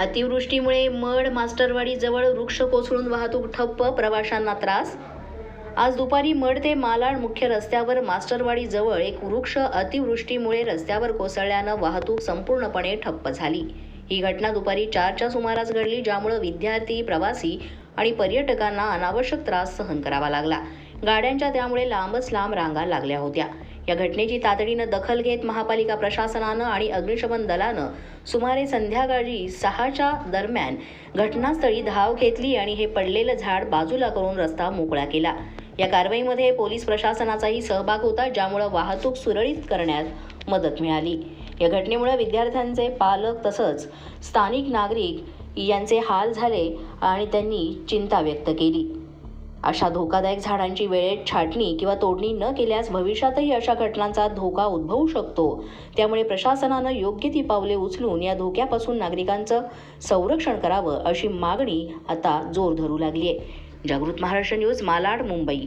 अतिवृष्टीमुळे मड मास्टरवाडीजवळ वृक्ष कोसळून वाहतूक ठप्प प्रवाशांना त्रास. आज दुपारी मड ते मालाड मुख्य रस्त्यावर मास्टरवाडीजवळ एक वृक्ष अतिवृष्टीमुळे रस्त्यावर कोसळल्यानं वाहतूक संपूर्णपणे ठप्प झाली. ही घटना दुपारी चारच्या सुमारास घडली ज्यामुळे विद्यार्थी प्रवासी आणि पर्यटकांना अनावश्यक त्रास सहन करावा लागला. गाड्यांच्या त्यामुळे लांबच लांब रांगा लागल्या होत्या. या घटनेची तातडीनं दखल घेत महापालिका प्रशासनानं आणि अग्निशमन दलानं सुमारे संध्याकाळी सहाच्या दरम्यान घटनास्थळी धाव घेतली आणि हे पडलेलं झाड बाजूला करून रस्ता मोकळा केला. या कारवाईमध्ये पोलीस प्रशासनाचाही सहभाग होता ज्यामुळं वाहतूक सुरळीत करण्यात मदत मिळाली. या घटनेमुळे विद्यार्थ्यांचे पालक तसंच स्थानिक नागरिक यांचे हाल झाले आणि त्यांनी चिंता व्यक्त केली. अशा धोकादायक झाडांची वेळेत छाटणी किंवा तोडणी न केल्यास भविष्यातही अशा घटनांचा धोका उद्भवू शकतो. त्यामुळे प्रशासनानं योग्य ती पावले उचलून या धोक्यापासून नागरिकांचं संरक्षण करावं अशी मागणी आता जोर धरू लागली आहे जागृत महाराष्ट्र न्यूज मालाड मुंबई.